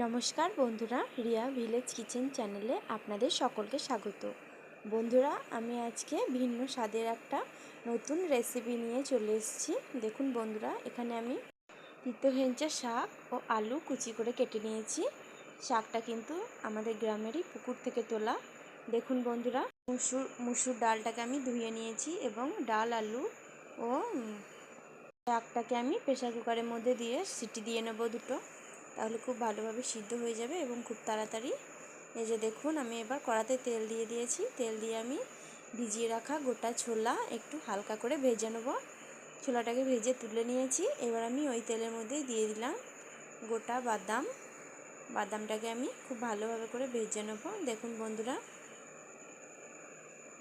নমস্কার বন্ধুরা, Riya village kitchen চ্যানেলে আপনাদের সকলকে স্বাগত। বন্ধুরা, আমি আজকে ভিন্ন স্বাদের একটা নতুন রেসিপি নিয়ে চলে এসেছি। দেখুন বন্ধুরা, এখানে আমি তিতো হেঞ্চা শাক ও আলু কুচি করে কেটে নিয়েছি। শাকটা কিন্তু আমাদের গ্রামেরই পুকুর থেকে তোলা। দেখুন বন্ধুরা, মুসুর মুসুর ডালটাকে আমি ধুয়ে নিয়েছি এবং ডাল, আলু ও শাকটাকে আমি প্রেশার কুকারের মধ্যে দিয়ে সিটি দিয়ে নেব দুটো। তাহলে খুব ভালোভাবে সিদ্ধ হয়ে যাবে এবং খুব তাড়াতাড়ি। এই যে দেখুন, আমি এবার কড়াতে তেল দিয়ে দিয়েছি। তেল দিয়ে আমি ভিজিয়ে রাখা গোটা ছোলা একটু হালকা করে ভেজে নেব। ছোলাটাকে ভেজে তুলে নিয়েছি। এবার আমি ওই তেলের মধ্যেই দিয়ে দিলাম গোটা বাদাম। বাদামটাকে আমি খুব ভালোভাবে করে ভেজে নেব। দেখুন বন্ধুরা,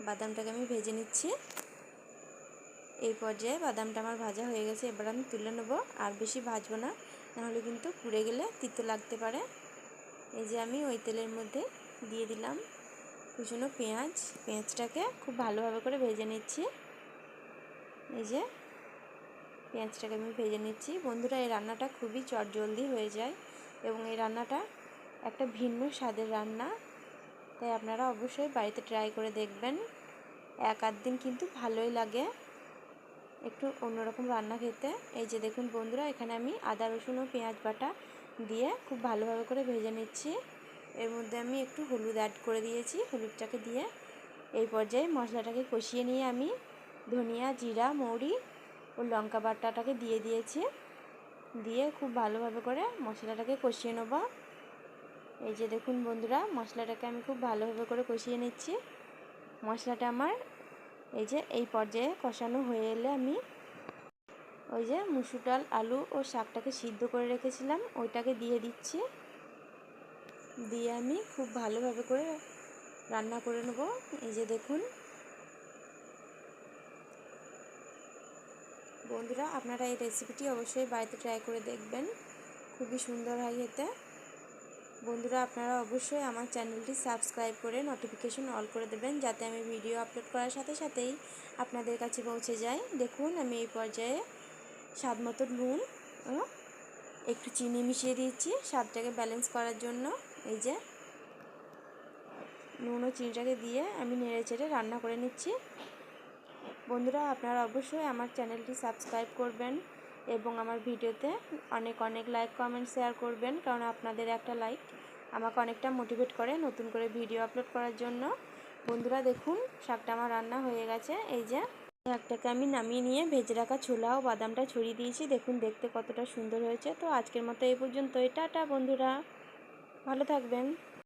বাদামটাকে আমি ভেজে নিচ্ছি। এই পর্যায়ে বাদামটা আমার ভাজা হয়ে গেছে, এবার আমি তুলে নেব আর বেশি ভাজবো না, নাহলে কিন্তু পুড়ে গেলে তিতো লাগতে পারে। এই যে আমি ওই তেলের মধ্যে দিয়ে দিলাম কুচনো পেঁয়াজ, পেঁয়াজটাকে খুব ভালোভাবে করে ভেজে নিচ্ছি। এই যে পেঁয়াজটাকে আমি ভেজে নিচ্ছি। বন্ধুরা, এই রান্নাটা খুবই চটজলদি হয়ে যায় এবং এই রান্নাটা একটা ভিন্ন স্বাদের রান্না, তাই আপনারা অবশ্যই বাড়িতে ট্রাই করে দেখবেন। এক আধ দিন কিন্তু ভালোই লাগে। একটু অন্যরকম রান্না খেতে। এই যে দেখুন বন্ধুরা, এখানে আমি আদা, রসুন ও পেঁয়াজ বাটা দিয়ে খুব ভালোভাবে করে ভেজে নিচ্ছি। এর মধ্যে আমি একটু হলুদ অ্যাড করে দিয়েছি, হলুদটাকে দিয়ে এই পর্যায়ে মশলাটাকে কষিয়ে নিয়ে আমি ধনিয়া, জিরা, মৌরি ও লঙ্কা বাটাটাকে দিয়ে দিয়েছি। দিয়ে খুব ভালোভাবে করে মশলাটাকে কষিয়ে নেব। এই যে দেখুন বন্ধুরা, মশলাটাকে আমি খুব ভালোভাবে করে কষিয়ে নিচ্ছি। মশলাটা আমার এই যে, এই পর্যায়ে কষানো হয়ে এলে আমি ওই যে মুসুর ডাল, আলু ও শাকটাকে সিদ্ধ করে রেখেছিলাম। ওইটাকে দিয়ে দিচ্ছি। দিয়ে আমি খুব ভালোভাবে করে রান্না করে নেব। এই যে দেখুন। বন্ধুরা, আপনারা এই রেসিপিটি অবশ্যই বাড়িতে ট্রাই করে দেখবেন। খুবই সুন্দর হয় খেতে। বন্ধুরা, আপনারা অবশ্যই আমার চ্যানেলটি সাবস্ক্রাইব করে নোটিফিকেশন অল করে দেবেন, যাতে আমি ভিডিও আপলোড করার সাথে সাথেই আপনাদের কাছে পৌঁছে যায় দেখুন, আমি এই পর্যায়ে স্বাদ মতো নুন একটু চিনি মিশিয়ে দিয়েছি। স্বাদটাকে ব্যালেন্স করার জন্য এই যে নুন ও চিনিটাকে দিয়ে আমি নেড়ে চেড়ে রান্না করে নিচ্ছি। বন্ধুরা, আপনারা অবশ্যই আমার চ্যানেলটি সাবস্ক্রাইব করবেন। এবং আমার ভিডিওতে অনেক অনেক লাইক কমেন্ট শেয়ার করবেন কারণ আপনাদের একটা লাইক আমাকে অনেকটা মোটিভেট করে নতুন করে ভিডিও আপলোড করার জন্য। বন্ধুরা দেখুন, শাকটা আমার রান্না হয়ে গেছে। এই যে, শাকটাকে আমি নামিয়ে নিয়ে ভেজে রাখা ছোলা ও বাদামটা ছড়িয়ে দিয়েছি। দেখুন, দেখতে কতটা সুন্দর হয়েছে। তো আজকের মতো এই পর্যন্ত টাটা বন্ধুরা। ভালো থাকবেন।